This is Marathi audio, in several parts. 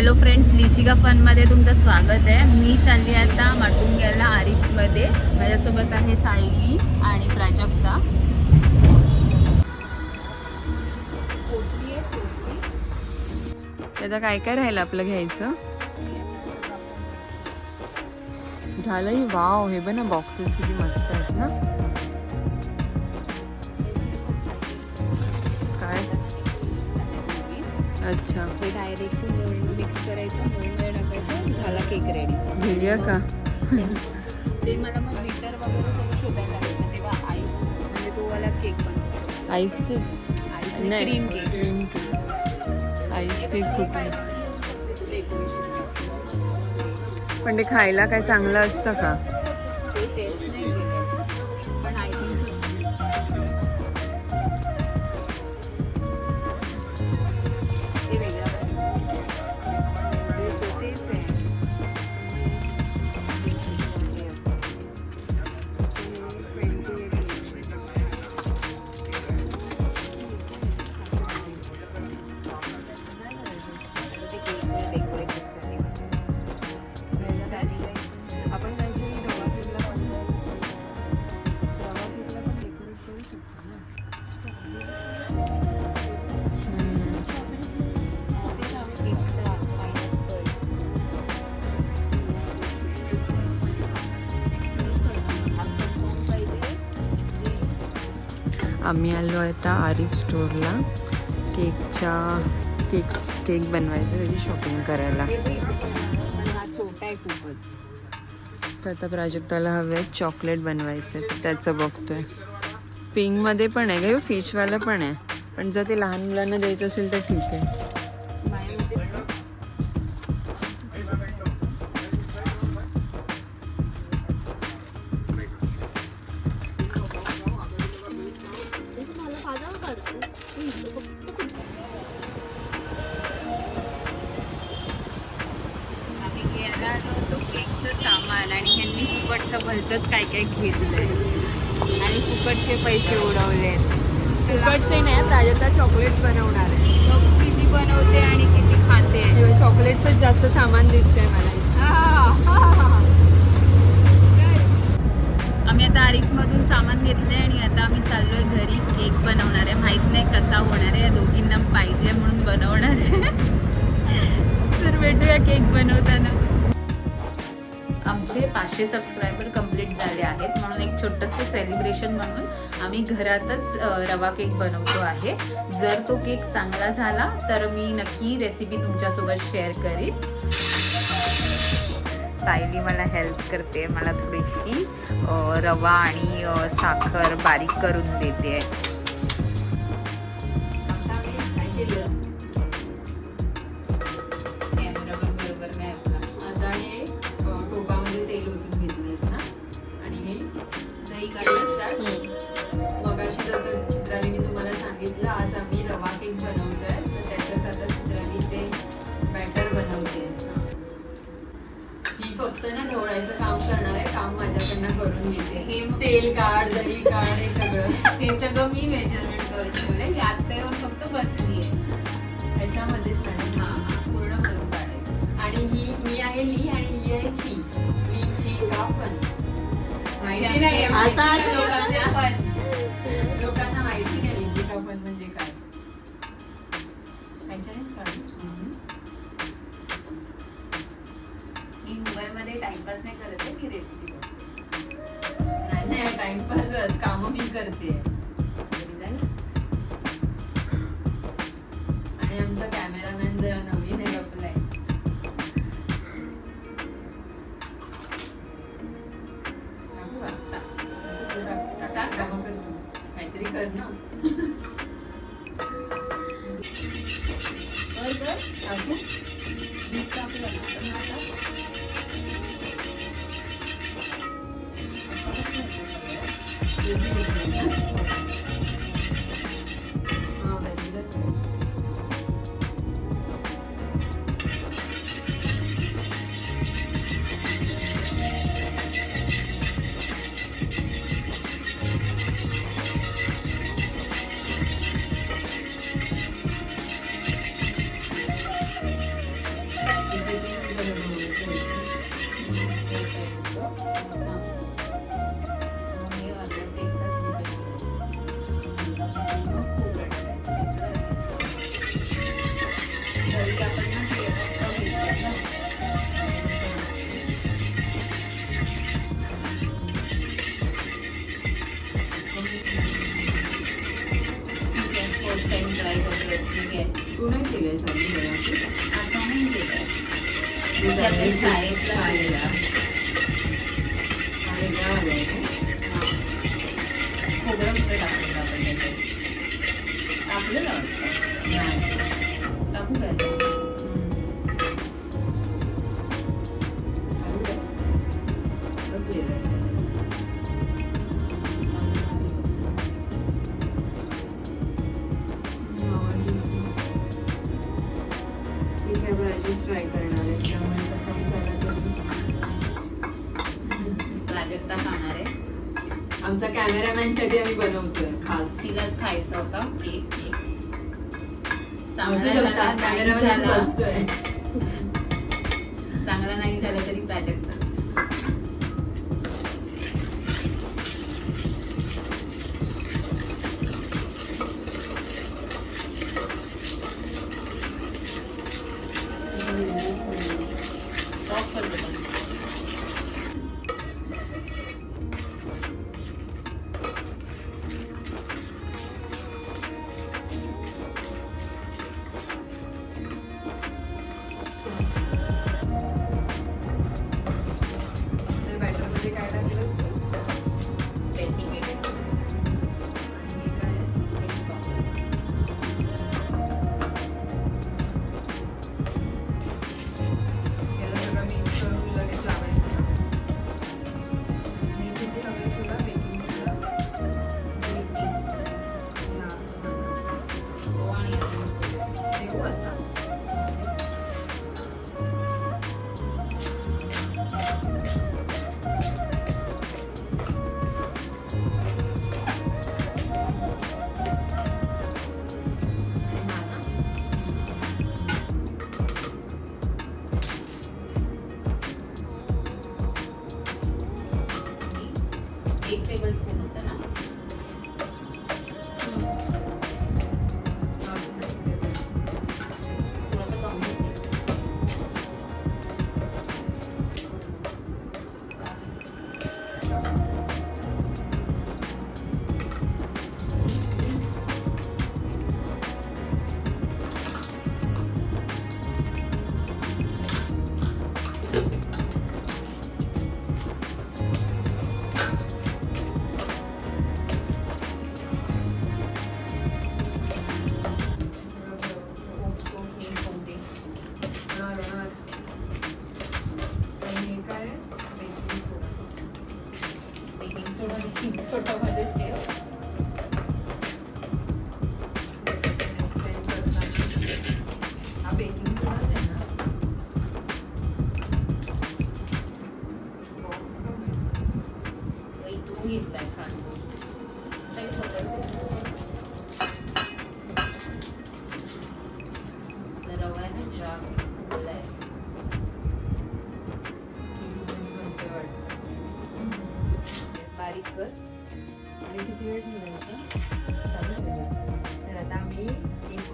हॅलो फ्रेंड्स लिचिका फनमध्ये तुमचं स्वागत आहे. मी चालली आता माटुंग्याला आरिफमध्ये. माझ्यासोबत आहे सायली आणि प्राजक्ता. आता काय काय राहिलं आपलं घ्यायचं? झालंही वाव हे बघ ना बॉक्सेस किती मस्त आहेत ना. काय? अच्छा. हे डायरेक्ट मिक्स करायचं मोळमध्ये टाकायचं झाला केक रेडी घेऊया का? ते मला मग बिटर वगैरे सगळं शोधायला लागेल. तेव्हा आईस म्हणजे तो वाला केक बनतो. Ice cake ice cream cake cream cake ice cake खूप पण ते खायला काय चांगलं असतं का? ते टेस्ट आम्ही आलो आहे आता आरिफ स्टोअरला केकच्या केक केक बनवायचं त्याची शॉपिंग करायला. खूपच तर आता प्राजक्ताला हवे आहे चॉकलेट बनवायचं त्याचं बघतोय. पिंकमध्ये पण आहे का? फिशवालं पण आहे. पण जर ते लहान मुलांना द्यायचं असेल तर ठीक आहे. आम्ही आलो तो केकचं सामान आणि ह्यांनी फुकटचं भलतंच काय काय घेतलंय. आणि फुकटचे पैसे उडवलेत. फुकटचे नाही प्राजक्ता चॉकलेट्स बनवणार आहे. लोक किती बनवते आणि किती खाते? चॉकलेट्सच जास्त सामान दिसतंय मला. आम्ही आता आरिफमधून सामान घेतलंय आणि आता आम्ही चाललोय घरी केक बनवणार आहे माहीत नाही कसा होणार आहे या दोघींना पाहिजे म्हणून बनवणार आहे. तर भेटूया केक बनवताना. आमचे पाचशे सबस्क्रायबर कंप्लीट झाले आहेत म्हणून एक छोटंसं सेलिब्रेशन म्हणून आम्ही घरातच रवा केक बनवतो आहे. जर तो केक चांगला झाला तर मी नक्की रेसिपी तुमच्यासोबत शेअर करीन. सायली मला हेल्प करते मला थोडीशी रवा आणि साखर बारीक करून देते. कॅमेरा पण बरोबर नाही आपला आता हे टोपामध्ये तेल ओतून घेतलंयस ना आणि हे दही काढलं स्टार्ट मगाशी जसं चित्रालीने तुम्हाला सांगितलं आज आम्ही रवा केक बनवतोय. तर त्याच्यात आता चित्राली ते बॅटर बनवते. ही फक्त ना ढवळायचं काम करणार आहे. काम माझ्याकडनं करून घेते. हे मग- तेल काढ दही काढ हे सगळं. हे सगळं मी मेजरमेंट करून आत्ता येऊन फक्त बसली आहे हा हा पूर्ण करून काढायचं. आणि ही मी आहे ली आणि ही आहे ची. ली ची का माहिती नाही आता लोकांना माहिती नाही कापण म्हणजे काय. त्यांच्यानेच काढायचं. मी मोबाईलमध्ये टाइमपास नाही करत आहे मी रेसिपी नाही नाही टाइमपासच. कामं मी करते. आणि आमचा कॅमेरामॅन जरा नवीन आहे लपलाय कामं कर काहीतरी कर ना. कर कर टाकू. टाकलं ना का? खोबरं टाकलं नाही. टाकू काय चांगला नाही झाला तरी प्राजक्ताच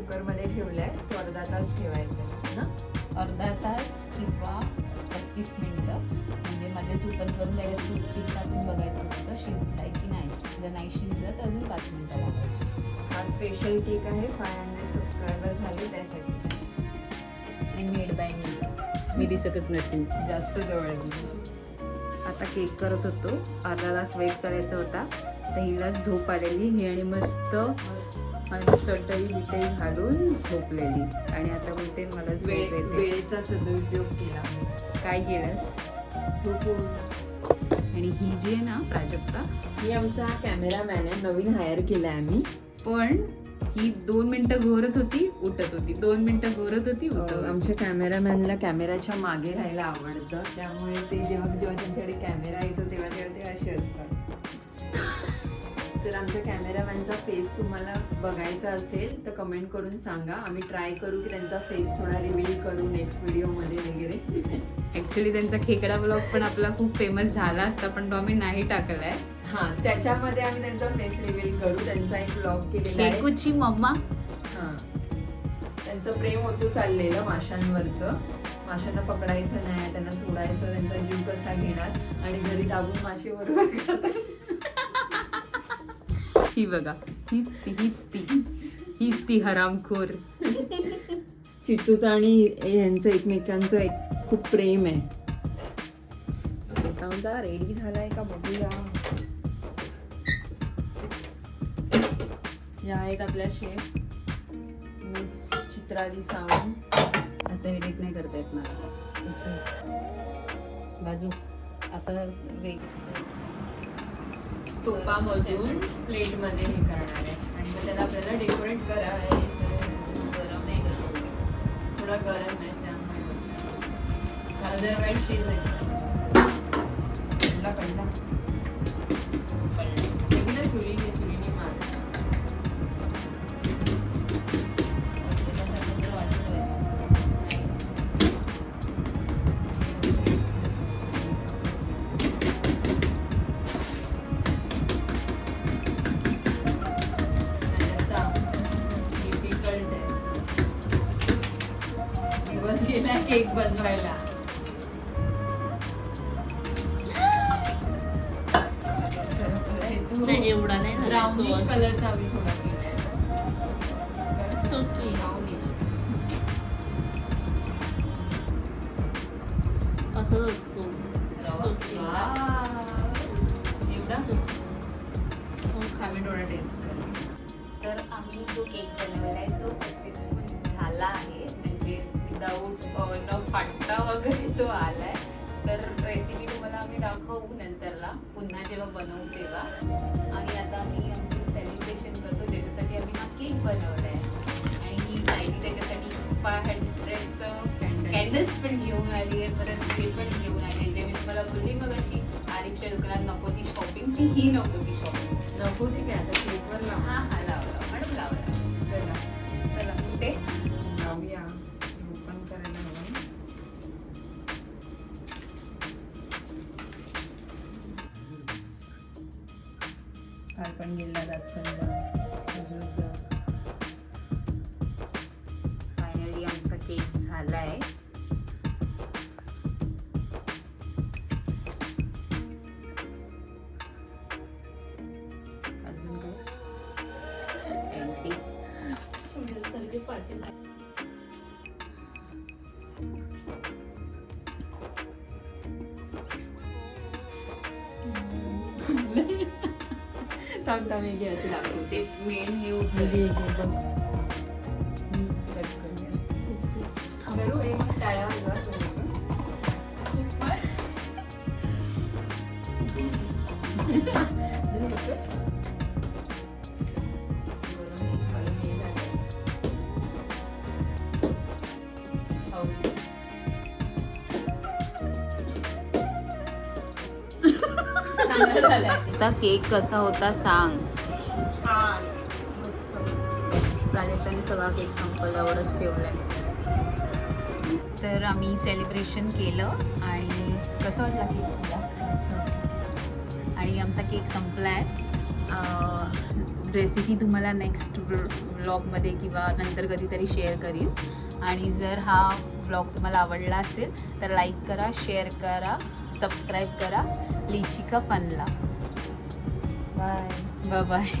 कुकरमध्ये ठेवलाय. तो अर्धा तास ठेवायचा आहे ना? अर्धा तास किंवा पस्तीस मिनिटं. म्हणजे मध्येच ओपन करून लगेच टाकून बघायचं होतं शिजलाय की नाही. जर नाही शिजलं तर अजून पाच मिनिटं लावायची हा स्पेशल केक आहे. फाय हंड्रेड सबस्क्रायबर झाले त्यासाठी. आणि मेड बाय मी मी दिसतच नसेल जास्त जवळ आहे. आता केक करत होतो. अर्धा तास वेट करायचा होता. तर हिला झोप आलेली. ही आणि मस्त आणि चटई बिटई घालून झोपलेली. आणि आता बोलते मला झोप वेळ येते. वेळेचा सदुपयोग केला. काय केलंस? झोपून आणि ही जी आहे ना प्राजक्ता मी आमचा कॅमेरामॅन आहे. नवीन हायर केलाय आम्ही. पण ही दोन मिनिटं घोरत होती उठत होती. दोन मिनिटं घोरत होती उठत. आमच्या कॅमेरामॅनला कॅमेराच्या मागे राहायला आवडतं. त्यामुळे ते जेव्हा जेव्हा त्यांच्याकडे कॅमेरा येतो तेव्हा तेव्हा ते फेस तुम्हाला बघायचा असेल तर कमेंट करून सांगा. आम्ही ट्राय करू की त्यांचा फेस थोडा रिव्हील करू नेक्स्ट व्हिडिओमध्ये वगैरे. ऍक्च्युली त्यांचा खेकडा ब्लॉग पण आपला खूप फेमस झाला असता पण तो आम्ही नाही टाकलाय. हां त्याच्यामध्ये आम्ही त्यांचा फेस रिव्हील करू. त्यांचा एक ब्लॉग केलेला आहे. खेकूची मम्मा. हां. त्यांचं प्रेम होतं चाललेलं माशांवरचं. माशांना पकडायचं नाही त्यांना सोडायचं त्यांचा जीव कसा घेणार? आणि घरी दाबून मासे बरोबर खातात. ही बघा. हीच ती हीच ती. हीच ती हरामखोर. चिट्टूचं आणि यांचं एकमेकांचं एक खूप प्रेम आहे. आता रेडी झालाय का बघूया. या आहेत आपल्या शेफ मिस चित्राली सावंत. असं एडिट नाही करता येत मला. बाजू असं वेग तुपामधून प्लेटमध्ये हे करणार आहे. आणि मग त्याला आपल्याला डेकोरेट करायचं गरम आहे गरम. थोडा गरम आहे त्यामुळे. अदरवाईज शिजायचं पडला पडला बनवायला नाही एवढा नाही तो. कलरचा आम्ही थोडा. असंच असतो. एवढा? आम्ही थोडा टेस्ट करू. तर आम्ही जो केक बनवलाय तो न फाटता वगैरे तो आलाय. तर रेसिपी तुम्हाला आम्ही दाखवू नंतरला पुन्हा जेव्हा बनवू तेव्हा. आणि आता आम्ही आमचं सेलिब्रेशन करतो ज्याच्यासाठी आम्ही हा केक बनवलाय. आणि ही सायली त्याच्यासाठी फाय हंड्रेडचं कॅन्डल्स पण घेऊन आली आहे परत हे पण घेऊन आली आहे. जे मी तुम्हाला बोलली मग अशी आरिफच्या दुकानात नको ती शॉपिंग ती ही नको ती शॉपिंग नको ते आता केकवर लावू. हा हा लावला मॅडम लावला काल पण गेला अजून फायनली आमचा केक झालाय. अजून काय? पाटील हे घे असे दाखवते. ते मेन हे हे होतं आता केक कसा होता सांग. प्राजक्ताने सगळा केक संपला एवढंच ठेवलंय. तर आम्ही सेलिब्रेशन केलं आणि कसं वाटलं केक आणि आमचा केक संपला आहे रेसिपी तुम्हाला नेक्स्ट ब्लॉगमध्ये किंवा नंतर कधीतरी शेअर करीन. आणि जर हा ब्लॉग तुम्हाला आवडला असेल तर लाईक करा शेअर करा. सबस्क्राईब करा. लिचिका फनला. Bye bye bye